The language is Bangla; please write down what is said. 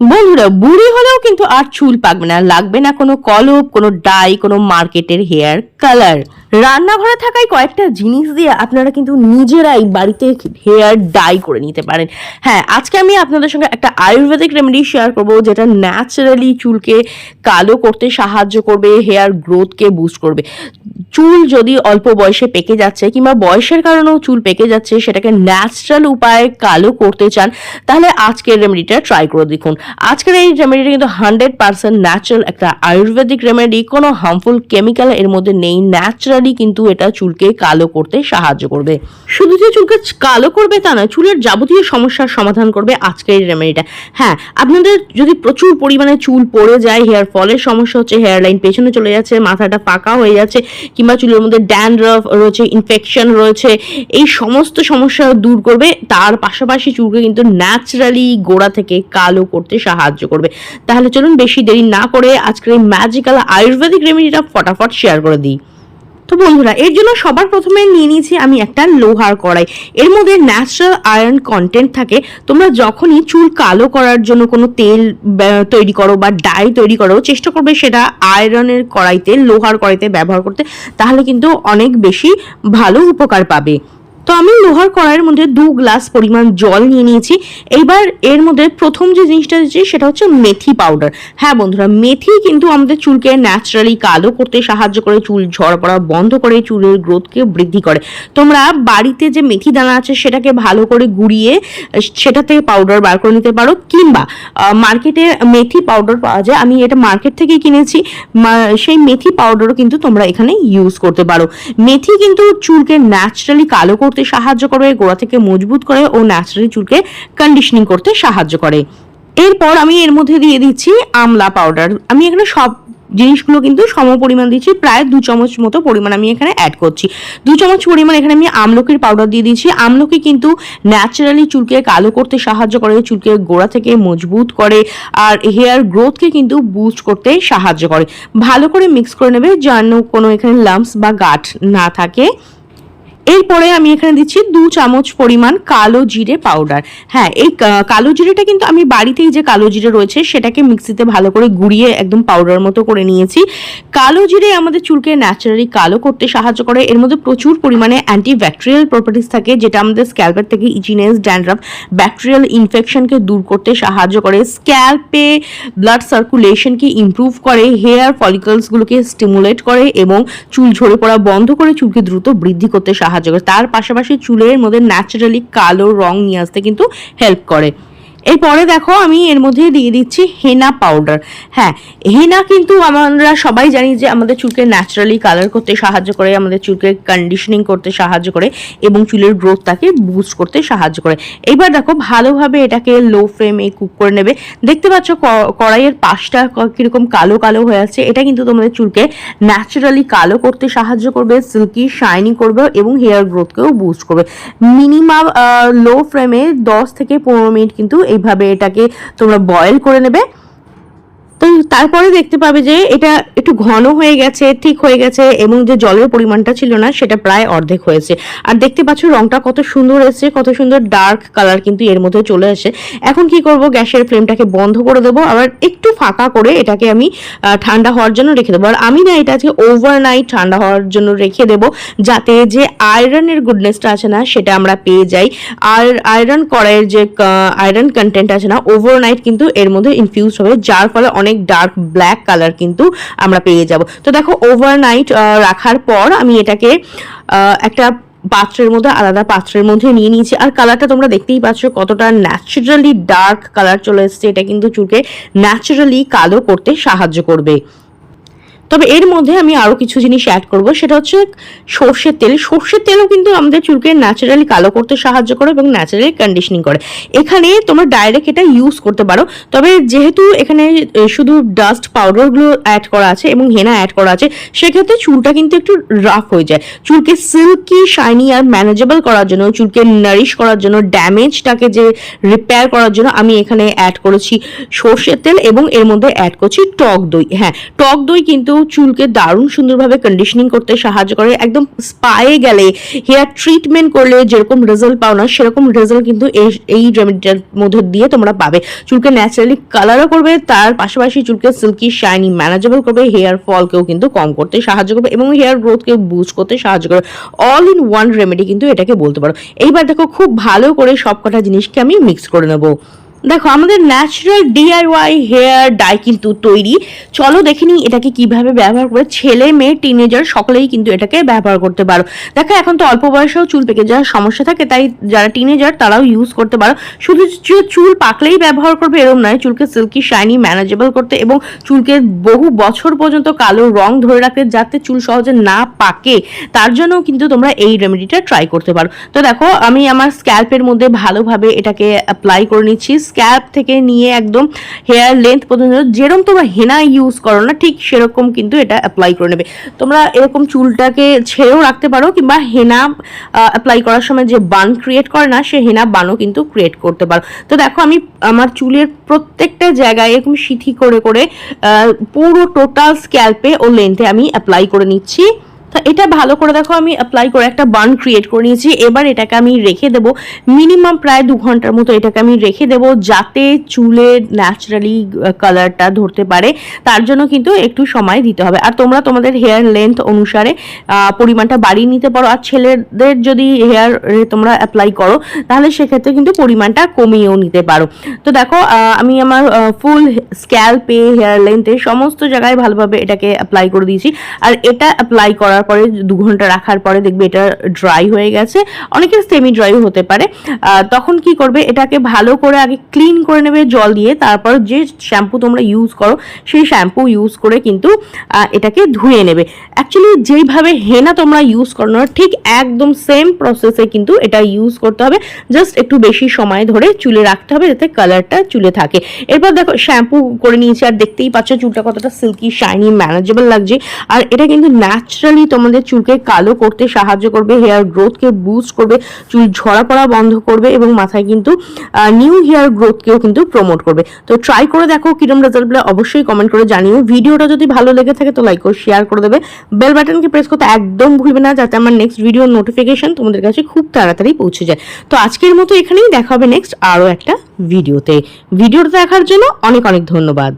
বন্ধুরা, বুড়ি হলেও কিন্তু আর চুল পাকবে না, লাগবে না কোনো কলপ, কোনো ডাই কোনো মার্কেটের হেয়ার কালার রান্নাঘরে থাকায় কয়েকটা জিনিস দিয়ে আপনারা কিন্তু নিজেরাই বাড়িতে হেয়ার ডাই করে নিতে পারেন। হ্যাঁ আজকে আমি আপনাদের সঙ্গে একটা আয়ুর্বেদিক রেমেডি শেয়ার করব, যেটা ন্যাচারালি চুলকে কালো করতে সাহায্য করবে হেয়ার গ্রোথকে বুস্ট করবে। চুল যদি অল্প বয়সে পেকে যাচ্ছে কিংবা বয়সের কারণেও চুল পেকে যাচ্ছে, সেটাকে ন্যাচারাল উপায়ে কালো করতে চান, তাহলে আজকের রেমেডিটা ট্রাই করে দেখুন। আজকের এই রেমেডিটা কিন্তু হান্ড্রেড পার্সেন্ট ন্যাচারাল একটা আয়ুর্বেদিক রেমেডি কোনো হার্মফুল কেমিক্যাল এর মধ্যে নেই ন্যাচারালি কিন্তু এটা চুলকে কালো করতে সাহায্য করবে। শুধু যে চুলকে কালো করবে তা নয়, চুলের যাবতীয় সমস্যার সমাধান করবে আজকের এই রেমেডিটা হ্যাঁ আপনাদের যদি প্রচুর পরিমাণে চুল পড়ে যায় হেয়ার ফলের সমস্যা হচ্ছে হেয়ার লাইন পেছনে চলে যাচ্ছে, মাথাটা পাকা হয়ে যাচ্ছে, কিংবা চুলের মধ্যে ড্যান্ড্রফ রয়েছে ইনফেকশন রয়েছে, এই সমস্ত সমস্যা দূর করবে, তার পাশাপাশি চুলকে কিন্তু ন্যাচারালি গোড়া থেকে কালো করতে সাহায্য করবে। তাহলে চলুন বেশি দেরি না করে আজকের এই ম্যাজিক্যাল আয়ুর্বেদিক রেমেডিটা ফটাফট শেয়ার করে দিই। তো বন্ধুরা, এর জন্য সবার প্রথমে নিয়ে নিয়েছি আমি একটা লোহার কড়াই। এর মধ্যে ন্যাচারাল আয়রন কন্টেন্ট থাকে। তোমরা যখনই চুল কালো করার জন্য কোনো তেল তৈরি করো বা ডাই তৈরি করো, চেষ্টা করবে সেটা আয়রনের কড়াইতে, লোহার কড়াইতে ব্যবহার করতে। তাহলে কিন্তু অনেক বেশি ভালো উপকার পাবে। তো আমি লোহার কড়াইয়ের মধ্যে দু গ্লাস পরিমাণ জল নিয়ে নিয়েছি। এইবার এর মধ্যে প্রথম যে জিনিসটা দিচ্ছি সেটা হচ্ছে মেথি পাউডার। হ্যাঁ বন্ধুরা, মেথি কিন্তু আমাদের চুলকে ন্যাচারালি কালো করতে সাহায্য করে, চুল ঝড় পড়া বন্ধ করে, চুলের গ্রোথকে বৃদ্ধি করে। তোমরা বাড়িতে যে মেথি দানা আছে সেটাকে ভালো করে গুড়িয়ে, সেটা থেকে পাউডার বার করে নিতে পারো। কিংবা মার্কেটে মেথি পাউডার পাওয়া যায়, আমি এটা মার্কেট থেকেই কিনেছি। সেই মেথি পাউডারও কিন্তু তোমরা এখানে ইউজ করতে পারো। মেথি কিন্তু চুলকে ন্যাচারালি কালো করতে সাহায্য করে, গোড়া থেকে মজবুত করে ও ন্যাচারালি চুলকে কন্ডিশনিং করতে সাহায্য করে। এরপর আমি এর মধ্যে দিয়ে দিচ্ছি আমলা পাউডার আমি এখানে সব জিনিসগুলো কিন্তু সম পরিমাণ দিচ্ছি, প্রায় দু চামচ মতো পরিমাণ আমি এখানে অ্যাড করছি। দু চামচ পরিমাণ এখানে আমি আমলকির পাউডার দিয়ে দিচ্ছি। আমলকি কিন্তু ন্যাচারালি চুলকে কালো করতে সাহায্য করে, চুলকে গোড়া থেকে মজবুত করে আর হেয়ার গ্রোথকে কিন্তু বুস্ট করতে সাহায্য করে। ভালো করে মিক্স করে নেবে, যেন কোনো এখানে লাম্পস বা গাঠ না থাকে। এরপরে আমি এখানে দিচ্ছি দু চামচ পরিমাণ কালো জিরে পাউডার হ্যাঁ এই কালো জিরেটা কিন্তু আমি বাড়িতেই যে কালো জিরে রয়েছে, সেটাকে মিক্সিতে ভালো করে গুঁড়িয়ে একদম পাউডার মতো করে নিয়েছি। কালো জিরে আমাদের চুলকে ন্যাচারালি কালো করতে সাহায্য করে। এর মধ্যে প্রচুর পরিমাণে অ্যান্টি ব্যাকটেরিয়াল প্রপার্টিস থাকে, যেটা আমাদের স্ক্যাল্পের থেকে ইজিনেস ড্যান্ড্রাফ ব্যাকটেরিয়াল ইনফেকশনকে দূর করতে সাহায্য করে। স্ক্যাল্পে ব্লাড সার্কুলেশনকে ইমপ্রুভ করে হেয়ার ফলিকলসগুলোকে স্টিমুলেট করে এবং চুল ঝরে পড়া বন্ধ করে চুলকে দ্রুত বৃদ্ধি করতে সাহায্য করে। তার পাশাপাশি চুলের মধ্যে ন্যাচারালি কালো রং নিয়ে আসতে কিন্তু হেল্প করে। এরপরে দেখো আমি এর মধ্যে দিয়ে দিচ্ছি হেনা পাউডার হ্যাঁ হেনা কিন্তু আমরা সবাই জানি যে আমাদের চুলকে ন্যাচারালি কালার করতে সাহায্য করে, আমাদের চুলকে কন্ডিশনিং করতে সাহায্য করে এবং চুলের গ্রোথটাকে বুস্ট করতে সাহায্য করে। এইবার দেখো ভালোভাবে এটাকে লো ফ্লেমে কুক করে নেবে। দেখতে পাচ্ছ কড়াইয়ের পাশটা কীরকম কালো কালো হয়ে আছে। এটা কিন্তু তোমাদের চুলকে ন্যাচারালি কালো করতে সাহায্য করবে সিল্কি শাইনি করবে এবং হেয়ার গ্রোথকেও বুস্ট করবে। মিনিমাম লো ফ্লেমে দশ থেকে পনেরো মিনিট কিন্তু এইভাবে এটাকে তোমরা বয়েল করে নেবে। তো তারপরে দেখতে পাবে যে এটা একটু ঘন হয়ে গেছে, ঠিক হয়ে গেছে এবং যে জলের পরিমাণটা ছিল না সেটা প্রায় অর্ধেক হয়েছে। আর দেখতে পাচ্ছ রংটা কত সুন্দর এসেছে, কত সুন্দর ডার্ক কালার কিন্তু এর মধ্যে চলে আসে। এখন কি করব, গ্যাসের ফ্লেমটাকে বন্ধ করে দেবো, আবার একটু ফাঁকা করে এটাকে আমি ঠান্ডা হওয়ার জন্য রেখে দেবো। আর আমি না এটা আজকে ওভারনাইট ঠান্ডা হওয়ার জন্য রেখে দেবো, যাতে যে আয়রনের গুডনেসটা আছে না সেটা আমরা পেয়ে যাই। আর আয়রন কড়াইয়ের যে আয়রন কন্টেন্ট আছে না ওভারনাইট কিন্তু এর মধ্যে ইনফিউজ হবে, যার ফলে অনেক ডার্ক ব্ল্যাক কালার কিন্তু আমরা পেয়ে যাব। তো দেখো ওভারনাইট রাখার পর আমি এটাকে একটা পাত্রের মধ্যে, আলাদা পাত্রের মধ্যে নিয়ে নিয়েছি। আর কালারটা তোমরা দেখতেই পাচ্ছ কতটা ন্যাচারালি ডার্ক কালার চলে এসছে। এটা কিন্তু চুলকে ন্যাচারালি কালো করতে সাহায্য করবে। তবে এর মধ্যে আমি আরও কিছু জিনিস অ্যাড করব। সেটা হচ্ছে সর্ষের তেল। সর্ষের তেলও কিন্তু আমাদের চুলকে ন্যাচারালি কালো করতে সাহায্য করে এবং ন্যাচারালি কন্ডিশনিং করে। এখানে তোমরা ডাইরেক্ট এটা ইউজ করতে পারো। তবে যেহেতু এখানে শুধু ডাস্ট পাউডারগুলো অ্যাড করা আছে এবং হেনা অ্যাড করা আছে, সেক্ষেত্রে চুলটা কিন্তু একটু রাফ হয়ে যায়। চুলকে সিল্কি শাইনি আর ম্যানেজেবল করার জন্য, চুলকে নারিশ করার জন্য ড্যামেজটাকে যে রিপেয়ার করার জন্য আমি এখানে অ্যাড করেছি সর্ষের তেল এবং এর মধ্যে অ্যাড করছি টক দই। হ্যাঁ টক দই কিন্তু চুলকে দারুণ সুন্দরভাবে কন্ডিশনিং করতে সাহায্য করে, একদম স্পায়ে গেলে হেয়ার ট্রিটমেন্ট করলে যেরকম রেজাল্ট পাও না, সেরকম রেজাল্ট কিন্তু এই এই রেমেডিটার মধ্যে দিয়ে তোমরা পাবে। চুলকে ন্যাচারালি কালারও করবে, তার পাশাপাশি চুলকে সিল্কি শাইনি ম্যানেজেবল করবে হেয়ার ফলকেও কিন্তু কম করতে সাহায্য করবে এবং হেয়ার গ্রোথকে বুস্ট করতে সাহায্য করবে। অল ইন ওয়ান রেমেডি কিন্তু এটাকে বলতে পারো। এইবার দেখো, খুব ভালো করে সব কটা জিনিসকে আমি মিক্স করে নেব। দেখো, আমাদের ন্যাচারাল ডিআইওয়াই হেয়ার ডাই কিন্তু তৈরি। চলো দেখে নিই এটাকে কীভাবে ব্যবহার করে ছেলে, মেয়ে টিনেজার সকলেই কিন্তু এটাকে ব্যবহার করতে পারো। দেখো, এখন তো অল্প বয়সেও চুল পেকে যাওয়ার সমস্যা থাকে, তাই যারা টিনেজার তারাও ইউজ করতে পারো। শুধু চুল পাকলেই ব্যবহার করবে এরকম নয়, চুলকে সিল্কি শাইনি ম্যানেজেবল করতে এবং চুলকে বহু বছর পর্যন্ত কালো রং ধরে রাখতে যাতে চুল সহজে না পাকে। তার জন্য কিন্তু তোমরা এই রেমেডিটা ট্রাই করতে পারো। তো দেখো, আমি আমার স্ক্যাল্পের মধ্যে ভালোভাবে এটাকে অ্যাপ্লাই করে নিচ্ছি। স্ক্যাল্প থেকে নিয়ে একদম হেয়ার লেন্থ পর্যন্ত যেরকম তোমরা হেনা ইউজ করো না, ঠিক সেরকম কিন্তু এটা অ্যাপ্লাই করে নেবে। তোমরা এরকম চুলটাকে ছেড়েও রাখতে পারো কিংবা হেনা অ্যাপ্লাই করার সময় যে বান ক্রিয়েট করে না, সে হেনা বানও কিন্তু ক্রিয়েট করতে পারো। তো দেখো আমি আমার চুলের প্রত্যেকটা জায়গায় এরকম সিথি করে করে পুরো টোটাল স্ক্যাল্পে ও লেন্থে আমি অ্যাপ্লাই করে নিচ্ছি। এটা ভালো করে দেখো, আমি অ্যাপ্লাই করে একটা বার্ন ক্রিয়েট করে নিয়েছি। এবার এটাকে আমি রেখে দেব মিনিমাম প্রায় দু ঘণ্টার মতো এটাকে আমি রেখে দেব যাতে চুলের ন্যাচারালি কালারটা ধরতে পারে। তার জন্য কিন্তু একটু সময় দিতে হবে। আর তোমরা তোমাদের হেয়ার লেন্থ অনুসারে পরিমাণটা বাড়িয়ে নিতে পারো। আর ছেলেদের যদি হেয়ার তোমরা অ্যাপ্লাই করো, তাহলে সেক্ষেত্রে কিন্তু পরিমাণটা কমিয়েও নিতে পারো। তো দেখো আমি আমার ফুল স্ক্যাল্পে হেয়ার লেন্থে সমস্ত জায়গায় ভালোভাবে এটাকে অ্যাপ্লাই করে দিয়েছি। আর এটা অ্যাপ্লাই করার পরে, দু ঘণ্টা রাখার পরে দেখবে এটা ড্রাই হয়ে গেছে। অনেকের সেমি ড্রাই হতে পারে। তখন কি করবে? এটাকে ভালো করে আগে ক্লিন করে নেবে জল দিয়ে। তারপর যে শ্যাম্পু তোমরা ইউজ করো, সেই শ্যাম্পু ইউজ করে কিন্তু এটাকে ধুয়ে নেবে। অ্যাকচুয়ালি যেইভাবে হেনা তোমরা ইউজ করো না, ঠিক একদম সেম প্রসেসে কিন্তু এটা ইউজ করতে হবে। জাস্ট একটু বেশি সময় ধরে চুলে রাখতে হবে যাতে কালারটা চুলে থাকে। এরপর দেখো শ্যাম্পু করে নিয়েছি। আর দেখতেই পাচ্ছ চুলটা কতটা সিল্কি শাইনি ম্যানেজেবল লাগছে। আর এটা কিন্তু ন্যাচারালি তোমাদের চুলকে কালো করতে সাহায্য করবে হেয়ার গ্রোথকে বুস্ট করবে, চুল ঝরা পড়া বন্ধ করবে এবং মাথায় কিন্তু নিউ হেয়ার গ্রোথকেও কিন্তু প্রমোট করবে। তো ট্রাই করে দেখো কিরম রেজাল্ট পেলে অবশ্যই কমেন্ট করে জানিও। ভিডিওটা যদি ভালো লেগে থাকে তো লাইক ও শেয়ার করে দেবে। বেল বাটনকে প্রেস করতে একদম ভুলবে না, যাতে আমার নেক্সট ভিডিও নোটিফিকেশন তোমাদের কাছে খুব তাড়াতাড়ি পৌঁছে যায়। তো আজকের মতো এখানেই দেখা হবে নেক্সট আরও একটা ভিডিওতে ভিডিওটা দেখার জন্য অনেক অনেক ধন্যবাদ।